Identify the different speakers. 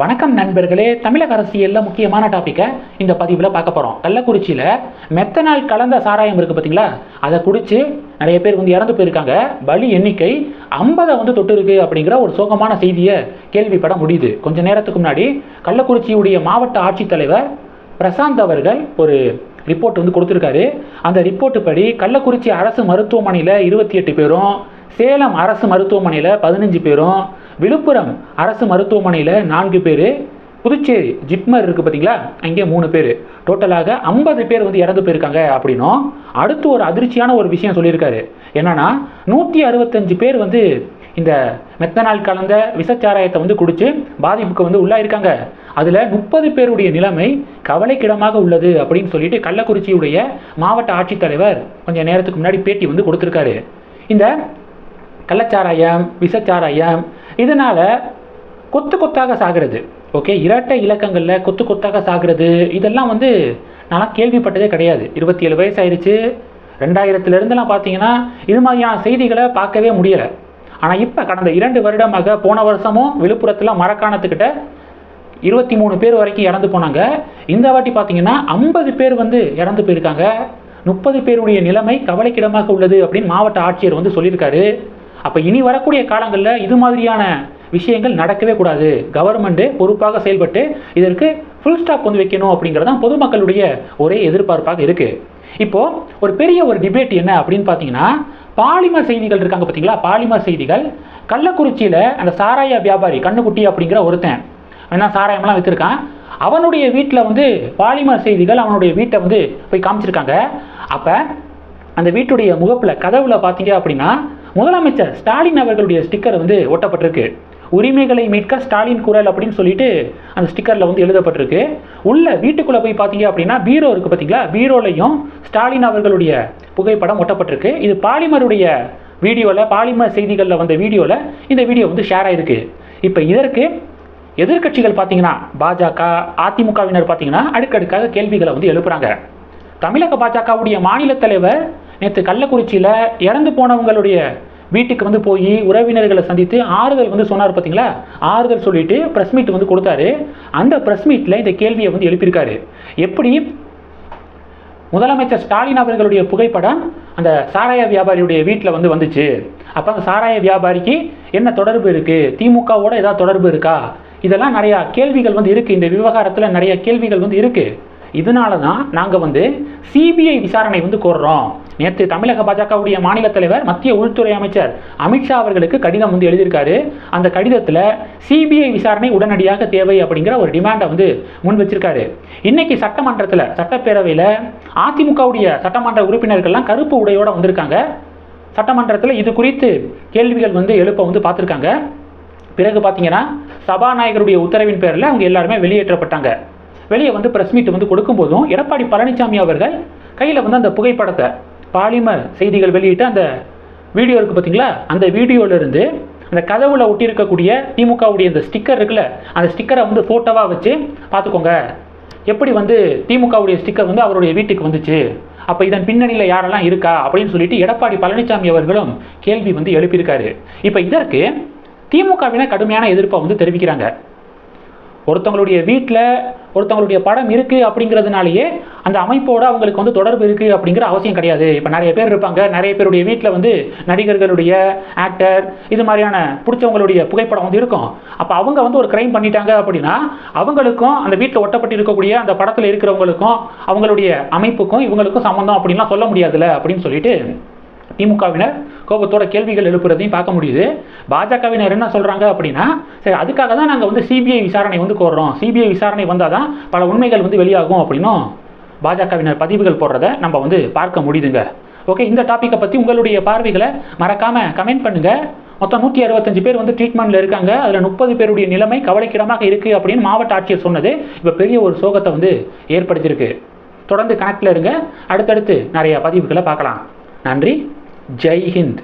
Speaker 1: வணக்கம் நண்பர்களே தமிழக அரசியலில் முக்கியமான டாப்பிக்கை இந்த பதிவில் பார்க்க போகிறோம் கள்ளக்குறிச்சியில் மெத்தனால் கலந்த சாராயம் இருக்குது பார்த்தீங்களா அதை குடித்து நிறைய பேர் வந்து இறந்து போயிருக்காங்க. பலி எண்ணிக்கை ஐம்பதை வந்து தொட்டு இருக்கு அப்படிங்கிற ஒரு சோகமான செய்தியை கேள்விப்பட முடியுது. கொஞ்ச நேரத்துக்கு முன்னாடி கள்ளக்குறிச்சியுடைய மாவட்ட ஆட்சித்தலைவர் பிரசாந்த் அவர்கள் ஒரு ரிப்போர்ட் வந்து கொடுத்துருக்காரு. அந்த ரிப்போர்ட்டு படி கள்ளக்குறிச்சி அரசு மருத்துவமனையில் இருபத்தி எட்டு பேரும் சேலம் அரசு மருத்துவமனையில் பதினஞ்சு பேரும் விழுப்புரம் அரசு மருத்துவமனையில் நான்கு பேர் புதுச்சேரி ஜிப்மர் இருக்குது பார்த்தீங்களா அங்கே மூணு பேர். டோட்டலாக ஐம்பது பேர் வந்து இறந்து போயிருக்காங்க அப்படின்னும் அடுத்து ஒரு அதிர்ச்சியான ஒரு விஷயம் சொல்லியிருக்காரு. என்னன்னா நூற்றி அறுபத்தஞ்சு பேர் வந்து இந்த மெத்தனால் கலந்த விஷச்சாராயத்தை வந்து குடித்து பாதிப்புக்கு வந்து உள்ளாயிருக்காங்க. அதில் முப்பது பேருடைய நிலைமை கவலைக்கிடமாக உள்ளது அப்படின்னு சொல்லிட்டு கள்ளக்குறிச்சியுடைய மாவட்ட ஆட்சித்தலைவர் கொஞ்சம் நேரத்துக்கு முன்னாடி பேட்டி வந்து கொடுத்துருக்காரு. இந்த கள்ளச்சாராயம் விஷச்சாராயம் இதனால் கொத்து கொத்தாக சாகிறது. ஓகே இரட்டை இலக்கங்களில் கொத்து கொத்தாக சாகிறது. இதெல்லாம் வந்து நான் கேள்விப்பட்டதே கிடையாது. இருபத்தி ஏழு வயசு ஆயிடுச்சு ரெண்டாயிரத்துலேருந்துலாம் பார்த்தீங்கன்னா இது மாதிரியான செய்திகளை பார்க்கவே முடியலை. ஆனால் இப்போ கடந்த இரண்டு வருடமாக போன வருஷமும் விழுப்புரத்தில் மரக்காணத்துக்கிட்ட இருபத்தி மூணு பேர் வரைக்கும் இறந்து போனாங்க. இந்த வாட்டி பார்த்தீங்கன்னா ஐம்பது பேர் வந்து இறந்து போயிருக்காங்க. முப்பது பேருடைய நிலைமை கவலைக்கிடமாக உள்ளது அப்படின்னு மாவட்ட ஆட்சியர் வந்து சொல்லியிருக்காரு. அப்போ இனி வரக்கூடிய காலங்களில் இது மாதிரியான விஷயங்கள் நடக்கவே கூடாது. கவர்மெண்ட்டு பொறுப்பாக செயல்பட்டு இதற்கு ஃபுல் ஸ்டாப் வந்து வைக்கணும் அப்படிங்கிறது தான் பொதுமக்களுடைய ஒரே எதிர்பார்ப்பாக இருக்குது இப்போது ஒரு பெரிய ஒரு டிபேட் என்ன அப்படின்னு பார்த்தீங்கன்னா பாலிமர் செய்திகள் இருக்காங்க பார்த்தீங்களா பாலிமர் செய்திகள் கள்ளக்குறிச்சியில் அந்த சாராய வியாபாரி கண்ணுக்குட்டி அப்படிங்கிற ஒருத்தன் என்ன சாராயம்லாம் விற்றுருக்கான் அவனுடைய வீட்டில் வந்து பாலிமர் செய்திகள் அவனுடைய வீட்டை வந்து போய் காமிச்சிருக்காங்க. அப்போ அந்த வீட்டுடைய முகப்பில் கதவுல பார்த்தீங்க அப்படின்னா முதலமைச்சர் ஸ்டாலின் அவர்களுடைய ஸ்டிக்கர் வந்து ஒட்டப்பட்டிருக்கு. உரிமைகளை மீட்க ஸ்டாலின் குரல் அப்படின்னு சொல்லிட்டு அந்த ஸ்டிக்கரில் வந்து எழுதப்பட்டிருக்கு. உள்ள வீட்டுக்குள்ளே போய் பார்த்தீங்க அப்படின்னா பீரோ இருக்குது பார்த்தீங்களா? பீரோலையும் ஸ்டாலின் அவர்களுடைய புகைப்படம் ஒட்டப்பட்டிருக்கு. இது பாலிமருடைய வீடியோவில் பாலிமர் செய்திகளில் வந்த வீடியோவில் இந்த வீடியோ வந்து ஷேர் ஆகிருக்கு இப்போ இதற்கு எதிர்க்கட்சிகள் பார்த்தீங்கன்னா பாஜக அதிமுகவினர் பார்த்தீங்கன்னா அடுக்கடுக்காக கேள்விகளை வந்து எழுப்புறாங்க. தமிழக பாஜகவுடைய மாநில தலைவர் நேற்று கள்ளக்குறிச்சியில் இறந்து போனவங்களுடைய வீட்டுக்கு வந்து போய் உறவினர்களை சந்தித்து ஆறுதல் வந்து சொன்னார் பார்த்தீங்களா ஆறுதல் சொல்லிட்டு ப்ரெஸ் மீட் வந்து கொடுத்தாரு. அந்த ப்ரெஸ் மீட்டில் இந்த கேள்வியை வந்து எழுப்பியிருக்காரு. எப்படி? முதலமைச்சர் ஸ்டாலின் அவர்களுடைய புகைப்படம் அந்த சாராய வியாபாரியுடைய வீட்டில் வந்து வந்துச்சு. அப்போ அந்த சாராய வியாபாரிக்கு என்ன தொடர்பு இருக்குது திமுகவோட ஏதாவது தொடர்பு இருக்கா? இதெல்லாம் நிறையா கேள்விகள் வந்து இருக்குது இந்த விவகாரத்தில் நிறைய கேள்விகள் வந்து இருக்குது இதனால தான் நாங்கள் வந்து சிபிஐ விசாரணை வந்து கோர்றோம். நேற்று தமிழக பாஜகவுடைய மாநில தலைவர் மத்திய உள்துறை அமைச்சர் அமித்ஷா அவர்களுக்கு கடிதம் வந்து எழுதியிருக்காரு. அந்த கடிதத்தில் சிபிஐ விசாரணை உடனடியாக தேவை அப்படிங்கிற ஒரு டிமாண்டை வந்து முன் வச்சிருக்காரு. இன்னைக்கு சட்டமன்றத்தில் சட்டப்பேரவையில் அதிமுகவுடைய சட்டமன்ற உறுப்பினர்கள்லாம் கருப்பு உடையோட வந்திருக்காங்க. சட்டமன்றத்தில் இது குறித்து கேள்விகள் வந்து எழுப்ப வந்து பார்த்துருக்காங்க. பிறகு பார்த்தீங்கன்னா சபாநாயகருடைய உத்தரவின் பேரில் அவங்க எல்லாருமே வெளியேற்றப்பட்டாங்க. வெளியே வந்து ப்ரெஸ் மீட் வந்து கொடுக்கும்போதும் எடப்பாடி பழனிசாமி அவர்கள் கையில் வந்து அந்த புகைப்படத்தை பாலிமர் செய்திகள் வெளியிட்டு அந்த வீடியோ இருக்குது பார்த்தீங்களா? அந்த வீடியோவிலிருந்து அந்த கதவுல ஒட்டியிருக்கக்கூடிய திமுகவுடைய அந்த ஸ்டிக்கர் இருக்குல்ல அந்த ஸ்டிக்கரை வந்து ஃபோட்டோவாக வச்சு பார்த்துக்கோங்க. எப்படி வந்து திமுகவுடைய ஸ்டிக்கர் வந்து அவருடைய வீட்டுக்கு வந்துச்சு? அப்போ இதன் பின்னணியில் யாரெல்லாம் இருக்கா? அப்படின்னு சொல்லிட்டு எடப்பாடி பழனிசாமி அவர்களும் கேள்வி வந்து எழுப்பியிருக்காரு. இப்போ இதற்கு திமுகவினர் கடுமையான எதிர்ப்பை வந்து தெரிவிக்கிறாங்க. ஒருத்தவங்களுடைய வீட்டில் ஒருத்தவங்களுடைய படம் இருக்குது அப்படிங்கிறதுனாலேயே அந்த அமைப்போடு அவங்களுக்கு வந்து தொடர்பு இருக்குது அப்படிங்கிற அவசியம் கிடையாது. இப்போ நிறைய பேர் இருப்பாங்க. நிறைய பேருடைய வீட்டில் வந்து நடிகர்களுடைய ஆக்டர் இது மாதிரியான பிடிச்சவங்களுடைய புகைப்படம் வந்து இருக்கும். அப்போ அவங்க வந்து ஒரு கிரைம் பண்ணிட்டாங்க அப்படின்னா அவங்களுக்கும் அந்த வீட்டில் ஒட்டப்பட்டு இருக்கக்கூடிய அந்த படத்தில் இருக்கிறவங்களுக்கும் அவங்களுடைய அமைப்புக்கும் இவங்களுக்கும் சம்மந்தம் அப்படின்லாம் சொல்ல முடியாதுல்ல அப்படின்னு சொல்லிட்டு திமுகவினர் கோபத்தோட கேள்விகள் எழுப்புறதையும் பார்க்க முடியுது. பாஜகவினர் என்ன சொல்கிறாங்க அப்படின்னா சரி அதுக்காக தான் நாங்கள் வந்து சிபிஐ விசாரணை வந்து கோர்றோம். சிபிஐ விசாரணை வந்தால் தான் பல உண்மைகள் வந்து வெளியாகும் அப்படின்னும் பாஜகவினர் பதிவுகள் போடுறத நம்ம வந்து பார்க்க முடியுதுங்க. ஓகே இந்த டாப்பிக்கை பற்றி உங்களுடைய பார்வைகளை மறக்காமல் கமெண்ட் பண்ணுங்கள் மொத்தம் நூற்றி அறுபத்தஞ்சு பேர் வந்து ட்ரீட்மெண்ட்டில் இருக்காங்க. அதில் முப்பது பேருடைய நிலைமை கவலைக்கிடமாக இருக்குது அப்படின்னு மாவட்ட ஆட்சியர் சொன்னது இப்போ பெரிய ஒரு சோகத்தை வந்து ஏற்படுத்தியிருக்கு. தொடர்ந்து கணக்கில் இருங்க. அடுத்தடுத்து நிறைய பதிவுகளை பார்க்கலாம். நன்றி. जय हिंद।